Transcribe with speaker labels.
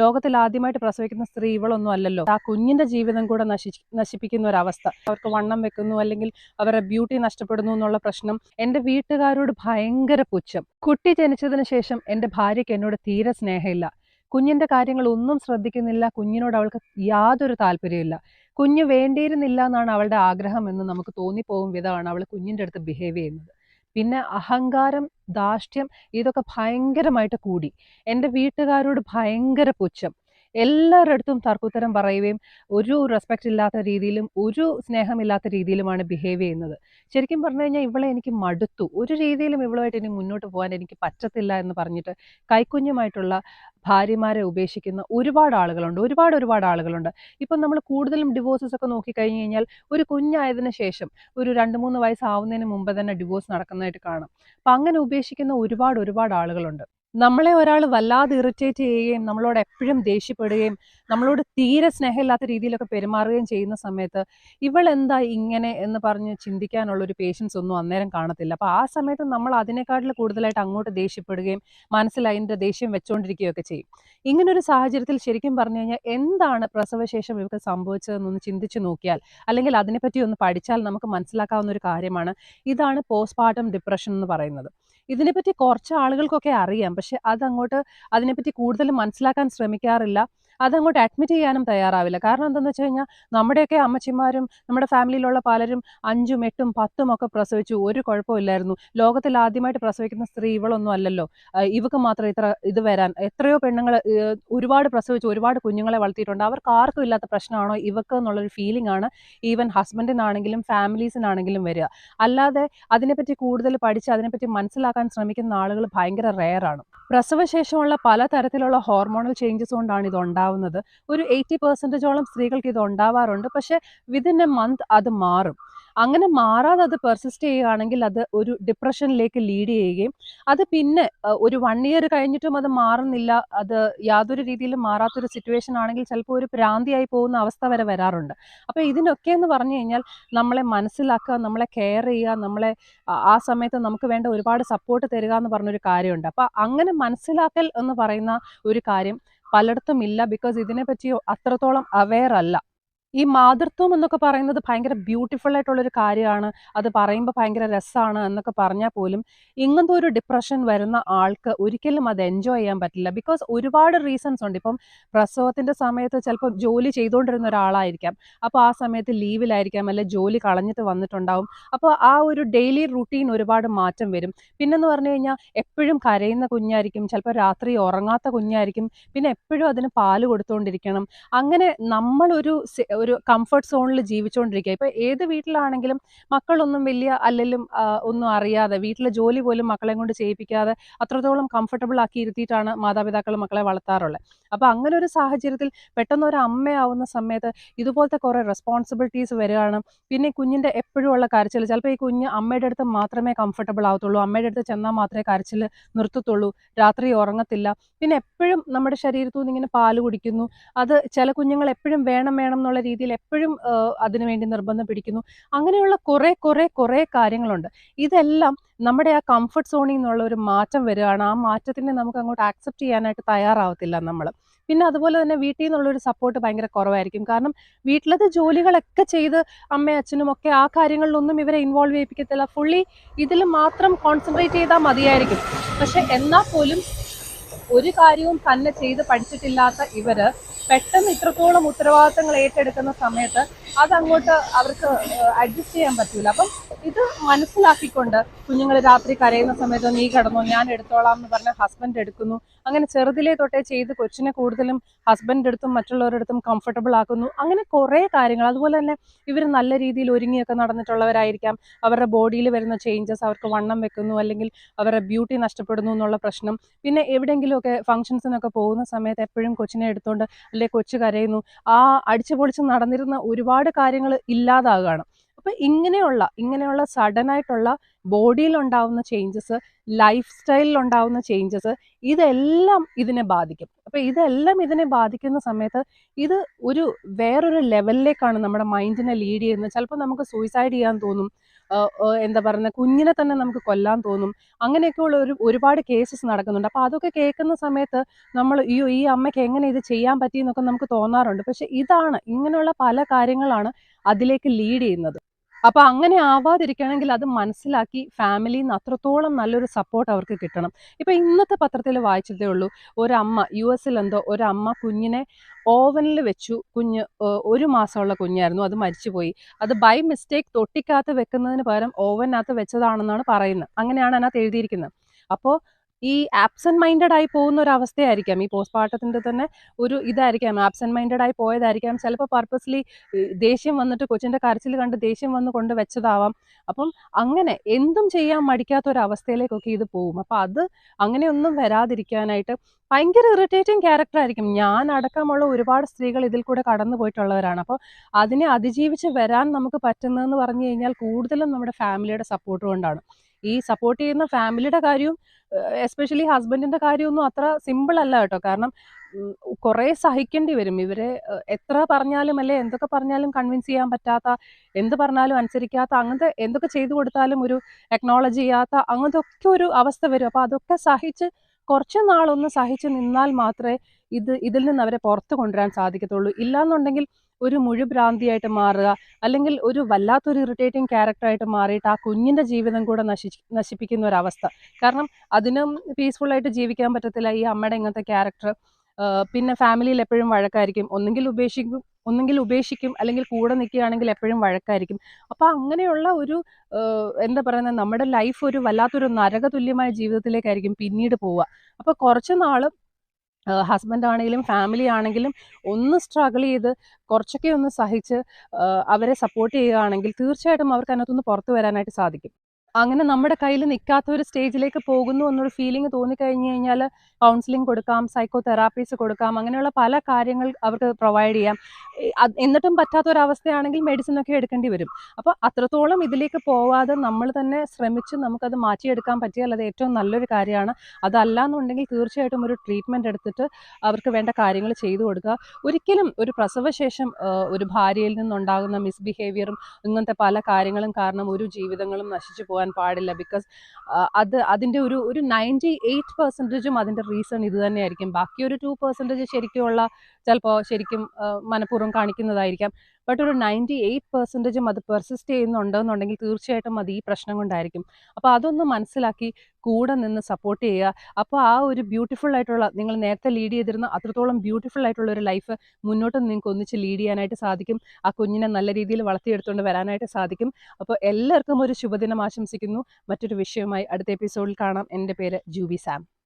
Speaker 1: ലോകത്തിൽ ആദ്യമായിട്ട് പ്രസവിക്കുന്ന സ്ത്രീ ഇവളൊന്നും അല്ലല്ലോ. ആ കുഞ്ഞിന്റെ ജീവിതം കൂടെ നശി നശിപ്പിക്കുന്ന ഒരവസ്ഥ. അവർക്ക് വണ്ണം വെക്കുന്നു അല്ലെങ്കിൽ അവരുടെ ബ്യൂട്ടി നഷ്ടപ്പെടുന്നു എന്നുള്ള പ്രശ്നം. എന്റെ വീട്ടുകാരോട് ഭയങ്കര പുച്ഛം. കുട്ടി ജനിച്ചതിന് ശേഷം എന്റെ ഭാര്യയ്ക്ക് എന്നോട് തീരെ സ്നേഹമില്ല. കുഞ്ഞിന്റെ കാര്യങ്ങൾ ഒന്നും ശ്രദ്ധിക്കുന്നില്ല. കുഞ്ഞിനോട് അവൾക്ക് യാതൊരു താല്പര്യമില്ല കുഞ്ഞ് വേണ്ടിയിരുന്നില്ല എന്നാണ് അവളുടെ ആഗ്രഹം എന്ന് നമുക്ക് തോന്നിപ്പോകും വിധമാണ് അവൾ കുഞ്ഞിന്റെ അടുത്ത് ബിഹേവ് ചെയ്യുന്നത്. പിന്നെ അഹങ്കാരം ധാർഷ്ട്യം ഇതൊക്കെ ഭയങ്കരമായിട്ട് കൂടി. എന്റെ വീട്ടുകാരോട് ഭയങ്കര പുച്ഛം. എല്ലാവരുടെ തർക്കുത്തരം പറയുകയും ഒരു റെസ്പെക്റ്റ് ഇല്ലാത്ത രീതിയിലും ഒരു സ്നേഹമില്ലാത്ത രീതിയിലുമാണ് ബിഹേവ് ചെയ്യുന്നത്. ശരിക്കും പറഞ്ഞു കഴിഞ്ഞാൽ ഇവളെ എനിക്ക് മടുത്തു. ഒരു രീതിയിലും ഇവളുമായിട്ട് ഇനി മുന്നോട്ട് പോകാൻ എനിക്ക് പറ്റത്തില്ല എന്ന് പറഞ്ഞിട്ട് കൈക്കുഞ്ഞുമായിട്ടുള്ള ഭാര്യമാരെ ഉപേക്ഷിക്കുന്ന ഒരുപാട് ആളുകളുണ്ട്. ഒരുപാട് ഒരുപാട് ആളുകളുണ്ട്. ഇപ്പം നമ്മൾ കൂടുതലും ഡിവോഴ്സസ് ഒക്കെ നോക്കിക്കഴിഞ്ഞ് കഴിഞ്ഞാൽ ഒരു കുഞ്ഞായതിനു ശേഷം ഒരു രണ്ട് മൂന്ന് വയസ്സാവുന്നതിന് മുമ്പ് തന്നെ ഡിവോഴ്സ് നടക്കുന്നതായിട്ട് കാണാം. അപ്പം അങ്ങനെ ഉപേക്ഷിക്കുന്ന ഒരുപാട് ഒരുപാട് ആളുകളുണ്ട്. നമ്മളെ ഒരാൾ വല്ലാതെ ഇറിറ്റേറ്റ് ചെയ്യുകയും നമ്മളോട് എപ്പോഴും ദേഷ്യപ്പെടുകയും നമ്മളോട് തീരെ സ്നേഹമില്ലാത്ത രീതിയിലൊക്കെ പെരുമാറുകയും ചെയ്യുന്ന സമയത്ത് ഇവൾ എന്താ ഇങ്ങനെ എന്ന് പറഞ്ഞ് ചിന്തിക്കാനുള്ള ഒരു പേഷ്യൻസ് ഒന്നും അന്നേരം കാണത്തില്ല. അപ്പോൾ ആ സമയത്ത് നമ്മൾ അതിനെക്കാട്ടിൽ കൂടുതലായിട്ട് അങ്ങോട്ട് ദേഷ്യപ്പെടുകയും മനസ്സിൽ അതിന്റെ ദേഷ്യം വെച്ചുകൊണ്ടിരിക്കുകയൊക്കെ ചെയ്യും. ഇങ്ങനൊരു സാഹചര്യത്തിൽ ശരിക്കും പറഞ്ഞു കഴിഞ്ഞാൽ എന്താണ് പ്രസവശേഷം ഇവർക്ക് സംഭവിച്ചതെന്നൊന്ന് ചിന്തിച്ചു നോക്കിയാൽ അല്ലെങ്കിൽ അതിനെപ്പറ്റി ഒന്ന് പഠിച്ചാൽ നമുക്ക് മനസ്സിലാക്കാവുന്ന ഒരു കാര്യമാണ്. ഇതാണ് പോസ്റ്റ്മോർട്ടം ഡിപ്രഷൻ എന്ന് പറയുന്നത്. ഇതിനെപ്പറ്റി കുറച്ച് ആളുകൾക്കൊക്കെ അറിയാം. പക്ഷെ അതങ്ങോട്ട് അതിനെപ്പറ്റി കൂടുതൽ മനസ്സിലാക്കാൻ ശ്രമിക്കാറില്ല. അതങ്ങോട്ട് അഡ്മിറ്റ് ചെയ്യാനും തയ്യാറാവില്ല. കാരണം എന്താണെന്ന് വെച്ച് കഴിഞ്ഞാൽ നമ്മുടെയൊക്കെ അമ്മച്ചിമാരും നമ്മുടെ ഫാമിലിയിലുള്ള പലരും അഞ്ചും എട്ടും പത്തും ഒക്കെ പ്രസവിച്ചു. ഒരു കുഴപ്പമില്ലായിരുന്നു ലോകത്തിൽ ആദ്യമായിട്ട് പ്രസവിക്കുന്ന സ്ത്രീ ഇവളൊന്നും അല്ലല്ലോ. ഇവക്ക് മാത്രം ഇത്ര ഇത് വരാൻ. എത്രയോ പെണ്ണുങ്ങൾ ഒരുപാട് പ്രസവിച്ചു ഒരുപാട് കുഞ്ഞുങ്ങളെ വളർത്തിയിട്ടുണ്ട്. അവർക്ക് ആർക്കും ഇല്ലാത്ത പ്രശ്നമാണോ ഇവക്ക് എന്നുള്ളൊരു ഫീലിംഗ് ആണ് ഈവൻ ഹസ്ബൻഡിനാണെങ്കിലും ഫാമിലീസിനാണെങ്കിലും വരിക. അല്ലാതെ അതിനെപ്പറ്റി കൂടുതൽ പഠിച്ച് അതിനെപ്പറ്റി മനസ്സിലാക്കാൻ ശ്രമിക്കുന്ന ആളുകൾ ഭയങ്കര റെയറാണ് പ്രസവശേഷമുള്ള പല തരത്തിലുള്ള ഹോർമോണൽ ചേഞ്ചസ് കൊണ്ടാണ് ഇത് ഉണ്ടാവുന്നത്. ഒരു എയ്റ്റി പെർസെന്റേജോളം സ്ത്രീകൾക്ക് ഇത് ഉണ്ടാവാറുണ്ട്. പക്ഷെ വിതിൻ എ മന്ത് അത് മാറും. അങ്ങനെ മാറാതെ അത് പെർസിസ്റ്റ് ചെയ്യുകയാണെങ്കിൽ അത് ഒരു ഡിപ്രഷനിലേക്ക് ലീഡ് ചെയ്യുകയും അത് പിന്നെ ഒരു വൺ ഇയർ കഴിഞ്ഞിട്ടും അത് മാറുന്നില്ല. അത് യാതൊരു രീതിയിലും മാറാത്തൊരു സിറ്റുവേഷൻ ആണെങ്കിൽ ചിലപ്പോൾ ഒരു പ്രാന്തിയായി പോകുന്ന അവസ്ഥ വരെ വരാറുണ്ട്. അപ്പോൾ ഇതിനൊക്കെ എന്ന് പറഞ്ഞു കഴിഞ്ഞാൽ നമ്മളെ മനസ്സിലാക്കുക നമ്മളെ കെയർ ചെയ്യുക നമ്മളെ ആ- സമയത്ത് നമുക്ക് വേണ്ട ഒരുപാട് സപ്പോർട്ട് തരിക എന്ന് പറഞ്ഞൊരു കാര്യമുണ്ട്. അപ്പോൾ അങ്ങനെ മനസ്സിലാക്കൽ എന്ന് പറയുന്ന ഒരു കാര്യം പലയിടത്തും ഇല്ല ബിക്കോസ് ഇതിനെപ്പറ്റി അത്രത്തോളം അവെയർ അല്ല. ഈ മാതൃത്വം എന്നൊക്കെ പറയുന്നത് ഭയങ്കര ബ്യൂട്ടിഫുൾ ആയിട്ടുള്ളൊരു കാര്യമാണ്. അത് പറയുമ്പോൾ ഭയങ്കര രസമാണ് എന്നൊക്കെ പറഞ്ഞാൽ പോലും ഇങ്ങനത്തെ ഒരു ഡിപ്രഷൻ വരുന്ന ആൾക്ക് ഒരിക്കലും അത് എൻജോയ് ചെയ്യാൻ പറ്റില്ല. ബിക്കോസ് ഒരുപാട് റീസൺസ് ഉണ്ട്. ഇപ്പം പ്രസവത്തിന്റെ സമയത്ത് ചിലപ്പോൾ ജോലി ചെയ്തുകൊണ്ടിരുന്ന ഒരാളായിരിക്കാം. അപ്പോൾ ആ സമയത്ത് ലീവിലായിരിക്കാം അല്ലെ ജോലി കളഞ്ഞിട്ട് വന്നിട്ടുണ്ടാവും. അപ്പോൾ ആ ഒരു ഡെയിലി റുട്ടീൻ ഒരുപാട് മാറ്റം വരും. പിന്നെന്ന് പറഞ്ഞു കഴിഞ്ഞാൽ എപ്പോഴും കരയുന്ന കുഞ്ഞായിരിക്കും. ചിലപ്പോൾ രാത്രി ഉറങ്ങാത്ത കുഞ്ഞായിരിക്കും. പിന്നെ എപ്പോഴും അതിന് പാൽ കൊടുത്തുകൊണ്ടിരിക്കണം അങ്ങനെ നമ്മളൊരു ഒരു കംഫർട്ട് സോണിൽ ജീവിച്ചുകൊണ്ടിരിക്കുക ഇപ്പോൾ ഏത് വീട്ടിലാണെങ്കിലും മക്കളൊന്നും വലിയ അല്ലെങ്കിലും ഒന്നും അറിയാതെ വീട്ടിലെ ജോലി പോലും മക്കളെ കൊണ്ട് ചെയ്യിപ്പിക്കാതെ അത്രത്തോളം കംഫർട്ടബിൾ ആക്കി ഇരുത്തിയിട്ടാണ് മാതാപിതാക്കൾ മക്കളെ വളർത്താറുള്ളത്. അപ്പോൾ അങ്ങനെ ഒരു സാഹചര്യത്തിൽ പെട്ടെന്ന് ഒരു അമ്മയാവുന്ന സമയത്ത് ഇതുപോലത്തെ കുറേ റെസ്പോൺസിബിലിറ്റീസ് വരികയാണ്. പിന്നെ കുഞ്ഞിന്റെ എപ്പോഴും ഉള്ള കരച്ചിൽ ചിലപ്പോൾ ഈ കുഞ്ഞ് അമ്മയുടെ അടുത്ത് മാത്രമേ കംഫർട്ടബിൾ ആവത്തുള്ളൂ അമ്മയുടെ അടുത്ത് ചെന്നാൽ മാത്രമേ കരച്ചിൽ നിർത്തത്തുള്ളൂ രാത്രി ഉറങ്ങത്തില്ല. പിന്നെ എപ്പോഴും നമ്മുടെ ശരീരത്തു നിന്ന് ഇങ്ങനെ പാൽ കുടിക്കുന്നു. അത് ചില കുഞ്ഞുങ്ങൾ എപ്പോഴും വേണം വേണം എന്നുള്ള രീതിയിൽ എപ്പോഴും അതിനു വേണ്ടി നിർബന്ധം പിടിക്കുന്നു. അങ്ങനെയുള്ള കുറേ കുറേ കുറേ കാര്യങ്ങളുണ്ട്. ഇതെല്ലാം നമ്മുടെ ആ കംഫർട്ട് സോണിൽ നിന്നുള്ള ഒരു മാറ്റം വരികയാണ്. ആ മാറ്റത്തിനെ നമുക്ക് അങ്ങോട്ട് ആക്സെപ്റ്റ് ചെയ്യാനായിട്ട് തയ്യാറാവത്തില്ല നമ്മൾ പിന്നെ അതുപോലെ തന്നെ വീട്ടിൽ നിന്നുള്ളൊരു സപ്പോർട്ട് ഭയങ്കര കുറവായിരിക്കും. കാരണം വീട്ടിലത്തെ ജോലികളൊക്കെ ചെയ്ത് അമ്മയും അച്ഛനും ഒക്കെ ആ കാര്യങ്ങളിലൊന്നും ഇവരെ ഇൻവോൾവ് ചെയ്യിപ്പിക്കത്തില്ല. ഫുള്ളി ഇതിൽ മാത്രം കോൺസെൻട്രേറ്റ് ചെയ്താൽ മതിയായിരിക്കും. പക്ഷെ എന്നാൽ പോലും ഒരു കാര്യവും തന്നെ ചെയ്ത് പഠിച്ചിട്ടില്ലാത്ത ഇവർ പെട്ടെന്ന് ഇത്രത്തോളം ഉത്തരവാദിത്തങ്ങൾ ഏറ്റെടുക്കുന്ന സമയത്ത് അതങ്ങോട്ട് അവർക്ക് അഡ്ജസ്റ്റ് ചെയ്യാൻ പറ്റൂല. അപ്പം ഇത് മനസ്സിലാക്കിക്കൊണ്ട് കുഞ്ഞുങ്ങൾ രാത്രി കരയുന്ന സമയത്ത് നീ കിടന്നു ഞാൻ എടുത്തോളാം എന്ന് പറഞ്ഞ് ഹസ്ബൻഡ് എടുക്കുന്നു. അങ്ങനെ ചെറുതിലേ തൊട്ടേ ചെയ്ത് കൊച്ചിനെ കൂടുതലും ഹസ്ബൻഡ് എടുത്തും മറ്റുള്ളവരുടെ അടുത്തും കംഫർട്ടബിൾ ആക്കുന്നു. അങ്ങനെ കുറേ കാര്യങ്ങൾ. അതുപോലെ തന്നെ ഇവർ നല്ല രീതിയിൽ ഒരുങ്ങിയൊക്കെ നടന്നിട്ടുള്ളവരായിരിക്കാം. അവരുടെ ബോഡിയിൽ വരുന്ന ചേഞ്ചസ് അവർക്ക് വണ്ണം വെക്കുന്നു അല്ലെങ്കിൽ അവരുടെ ബ്യൂട്ടി നഷ്ടപ്പെടുന്നു എന്നുള്ള പ്രശ്നം. പിന്നെ എവിടെയെങ്കിലുമൊക്കെ ഫംഗ്ഷൻസിനൊക്കെ പോകുന്ന സമയത്ത് എപ്പോഴും കൊച്ചിനെ എടുത്തുകൊണ്ട് അല്ലെങ്കിൽ കൊച്ചു കരയുന്നു. ആ അടിച്ചു പൊളിച്ച് നടന്നിരുന്ന ഒരുപാട് കാര്യങ്ങൾ ഇല്ലാതാകുകയാണ് അപ്പം ഇങ്ങനെയുള്ള ഇങ്ങനെയുള്ള സഡൻ ആയിട്ടുള്ള ബോഡിയിൽ ഉണ്ടാവുന്ന ചേഞ്ചസ് ലൈഫ് സ്റ്റൈലിൽ ഉണ്ടാവുന്ന ചേഞ്ചസ് ഇതെല്ലാം ഇതിനെ ബാധിക്കും. അപ്പം ഇതെല്ലാം ഇതിനെ ബാധിക്കുന്ന സമയത്ത് ഇത് ഒരു വേറൊരു ലെവലിലേക്കാണ് നമ്മുടെ മൈൻഡിനെ ലീഡ് ചെയ്യുന്നത്. ചിലപ്പോൾ നമുക്ക് സൂയിസൈഡ് ചെയ്യാൻ തോന്നും. എന്താ പറയുന്നത് കുഞ്ഞിനെ തന്നെ നമുക്ക് കൊല്ലാൻ തോന്നും. അങ്ങനെയൊക്കെയുള്ള ഒരു ഒരുപാട് കേസസ് നടക്കുന്നുണ്ട്. അപ്പോൾ അതൊക്കെ കേൾക്കുന്ന സമയത്ത് നമ്മൾ അയ്യോ ഈ അമ്മയ്ക്ക് എങ്ങനെ ഇത് ചെയ്യാൻ പറ്റി എന്നൊക്കെ നമുക്ക് തോന്നാറുണ്ട്. പക്ഷെ ഇതാണ് ഇങ്ങനെയുള്ള പല കാര്യങ്ങളാണ് അതിലേക്ക് ലീഡ് ചെയ്യുന്നത്. അപ്പോൾ അങ്ങനെ ആവാതിരിക്കണമെങ്കിൽ അത് മനസ്സിലാക്കി ഫാമിലിയിൽ നിന്ന് അത്രത്തോളം നല്ലൊരു സപ്പോർട്ട് അവർക്ക് കിട്ടണം. ഇപ്പോൾ ഇന്നത്തെ പത്രത്തിൽ വായിച്ചതേ ഉള്ളൂ ഒരമ്മ യു എന്തോ ഒരമ്മ കുഞ്ഞിനെ ഓവനിൽ വെച്ചു. കുഞ്ഞ് ഒരു മാസമുള്ള കുഞ്ഞായിരുന്നു അത് മരിച്ചുപോയി. അത് ബൈ മിസ്റ്റേക്ക് തൊട്ടിക്കകത്ത് വെക്കുന്നതിന് പകരം ഓവനകത്ത് വെച്ചതാണെന്നാണ് പറയുന്നത്. അങ്ങനെയാണ് അതിനകത്ത് എഴുതിയിരിക്കുന്നത്. അപ്പോൾ ഈ ആബ്സെന്റ് മൈൻഡഡ് ആയി പോകുന്ന ഒരു അവസ്ഥയായിരിക്കാം. ഈ പോസ്റ്റ്മോർട്ടത്തിന്റെ തന്നെ ഒരു ഇതായിരിക്കാം. ആബ്സെന്റ് മൈൻഡഡ് ആയി പോയതായിരിക്കാം. ചിലപ്പോൾ പർപ്പസ്ലി ദേഷ്യം വന്നിട്ട് കൊച്ചിന്റെ കരച്ചിൽ കണ്ട് ദേഷ്യം വന്ന് കൊണ്ട് വെച്ചതാവാം. അപ്പം അങ്ങനെ എന്തും ചെയ്യാൻ മടിക്കാത്ത ഒരു അവസ്ഥയിലേക്കൊക്കെ ഇത് പോകും അപ്പം അത് അങ്ങനെയൊന്നും വരാതിരിക്കാനായിട്ട് ഭയങ്കര ഇറിറ്റേറ്റിംഗ് ക്യാരക്ടർ ആയിരിക്കും. ഞാൻ അടക്കമുള്ള ഒരുപാട് സ്ത്രീകൾ ഇതിൽ കൂടെ കടന്നു പോയിട്ടുള്ളവരാണ്. അപ്പോൾ അതിനെ അതിജീവിച്ച് വരാൻ നമുക്ക് പറ്റുന്നതെന്ന് പറഞ്ഞു കഴിഞ്ഞാൽ കൂടുതലും നമ്മുടെ ഫാമിലിയുടെ സപ്പോർട്ട് കൊണ്ടാണ്. ഈ സപ്പോർട്ട് ചെയ്യുന്ന ഫാമിലിയുടെ കാര്യവും എസ്പെഷ്യലി ഹസ്ബൻഡിന്റെ കാര്യമൊന്നും അത്ര സിമ്പിൾ അല്ല കേട്ടോ. കാരണം കുറെ സഹിക്കേണ്ടി വരും. ഇവരെ എത്ര പറഞ്ഞാലും അല്ലെ എന്തൊക്കെ പറഞ്ഞാലും കൺവിൻസ് ചെയ്യാൻ പറ്റാത്ത എന്ത് പറഞ്ഞാലും അനുസരിക്കാത്ത അങ്ങനത്തെ എന്തൊക്കെ ചെയ്തു കൊടുത്താലും ഒരു ടെക്നോളജി ചെയ്യാത്ത അങ്ങനത്തെ ഒക്കെ ഒരു അവസ്ഥ വരും. അപ്പോൾ അതൊക്കെ സഹിച്ച് കുറച്ച് നാളൊന്ന് സഹിച്ച് നിന്നാൽ മാത്രമേ ഇത് ഇതിൽ നിന്ന് അവരെ പുറത്ത് കൊണ്ടുവരാൻ സാധിക്കത്തുള്ളൂ. ഇല്ലാന്നുണ്ടെങ്കിൽ ഒരു മുഴുഭ്രാന്തിയായിട്ട് മാറുക അല്ലെങ്കിൽ ഒരു വല്ലാത്തൊരു ഇറിറ്റേറ്റിംഗ് ക്യാരക്ടറായിട്ട് മാറിയിട്ട് ആ കുഞ്ഞിന്റെ ജീവിതം കൂടെ നശി നശിപ്പിക്കുന്ന ഒരവസ്ഥ. കാരണം അതിനും പീസ്ഫുള്ളായിട്ട് ജീവിക്കാൻ പറ്റത്തില്ല ഈ അമ്മയുടെ ഇങ്ങനത്തെ ക്യാരക്ടർ പിന്നെ ഫാമിലിയിൽ എപ്പോഴും വഴക്കായിരിക്കും. ഒന്നെങ്കിൽ ഉപേക്ഷിക്കും ഒന്നെങ്കിൽ ഉപേക്ഷിക്കും അല്ലെങ്കിൽ കൂടെ നിൽക്കുകയാണെങ്കിൽ എപ്പോഴും വഴക്കായിരിക്കും. അപ്പോൾ അങ്ങനെയുള്ള ഒരു എന്താ പറയുന്നത് നമ്മുടെ ലൈഫ് ഒരു വല്ലാത്തൊരു നരകതുല്യമായ ജീവിതത്തിലേക്കായിരിക്കും പിന്നീട് പോവുക. അപ്പോൾ കുറച്ച് നാൾ ഹസ്ബൻഡ് ആണെങ്കിലും ഫാമിലി ആണെങ്കിലും ഒന്ന് സ്ട്രഗിൾ ചെയ്ത് കുറച്ചൊക്കെ ഒന്ന് സഹിച്ച് അവരെ സപ്പോർട്ട് ചെയ്യുകയാണെങ്കിൽ തീർച്ചയായിട്ടും അവർക്ക് അതിനകത്തുനിന്ന് പുറത്തു വരാനായിട്ട് സാധിക്കും. അങ്ങനെ നമ്മുടെ കയ്യിൽ നിൽക്കാത്ത ഒരു സ്റ്റേജിലേക്ക് പോകുന്നു എന്നൊരു ഫീലിംഗ് തോന്നിക്കഴിഞ്ഞ് കഴിഞ്ഞാൽ കൗൺസിലിംഗ് കൊടുക്കാം സൈക്കോ തെറാപ്പീസ് കൊടുക്കാം അങ്ങനെയുള്ള പല കാര്യങ്ങൾ അവർക്ക് പ്രൊവൈഡ് ചെയ്യാം. എന്നിട്ടും പറ്റാത്ത ഒരു അവസ്ഥയാണെങ്കിൽ മെഡിസിൻ ഒക്കെ എടുക്കേണ്ടി വരും. അപ്പോൾ അത്രത്തോളം ഇതിലേക്ക് പോവാതെ നമ്മൾ തന്നെ ശ്രമിച്ച് നമുക്കത് മാറ്റിയെടുക്കാൻ പറ്റിയാൽ അത് ഏറ്റവും നല്ലൊരു കാര്യമാണ്. അതല്ല എന്നുണ്ടെങ്കിൽ തീർച്ചയായിട്ടും ഒരു ട്രീറ്റ്മെന്റ് എടുത്തിട്ട് അവർക്ക് വേണ്ട കാര്യങ്ങൾ ചെയ്തു കൊടുക്കുക. ഒരിക്കലും ഒരു പ്രസവശേഷം ഒരു ഭാര്യയിൽ നിന്നുണ്ടാകുന്ന മിസ്ബിഹേവിയറും ഇങ്ങനത്തെ പല കാര്യങ്ങളും കാരണം ഒരു ജീവിതങ്ങളും നശിച്ചു പോകാൻ പാടില്ല. ബിക്കോസ് അത് അതിന്റെ ഒരു ഒരു നയന്റി എയ്റ്റ് പെർസെന്റേജും അതിന്റെ റീസൺ ഇത് തന്നെയായിരിക്കും. ബാക്കി ഒരു ടു പെർസെന്റേജ് ശരിക്കുമുള്ള ചിലപ്പോൾ ശരിക്കും മനഃപൂർവം കാണിക്കുന്നതായിരിക്കാം. ബട്ട് ഒരു നയന്റി എയ്റ്റ് പെർസെന്റേജും അത് പെർസിസ്റ്റ് ചെയ്യുന്നുണ്ടെന്നുണ്ടെങ്കിൽ തീർച്ചയായിട്ടും അത് ഈ പ്രശ്നം കൊണ്ടായിരിക്കും. അപ്പോൾ അതൊന്ന് മനസ്സിലാക്കി കൂടെ നിന്ന് സപ്പോർട്ട് ചെയ്യുക. അപ്പോൾ ആ ഒരു ബ്യൂട്ടിഫുൾ ആയിട്ടുള്ള നിങ്ങൾ നേരത്തെ ലീഡ് ചെയ്തിരുന്ന അത്രത്തോളം ബ്യൂട്ടിഫുൾ ആയിട്ടുള്ള ഒരു ലൈഫ് മുന്നോട്ട് നിങ്ങൾക്ക് ഒന്നിച്ച് ലീഡ് ചെയ്യാനായിട്ട് സാധിക്കും. ആ കുഞ്ഞിനെ നല്ല രീതിയിൽ വളർത്തിയെടുത്തുകൊണ്ട് വരാനായിട്ട് സാധിക്കും. അപ്പോൾ എല്ലാവർക്കും ഒരു ശുഭദിനം ആശംസിക്കുന്നു. മറ്റൊരു വിഷയവുമായി അടുത്ത എപ്പിസോഡിൽ കാണാം. എന്റെ പേര് ജൂബി സാം.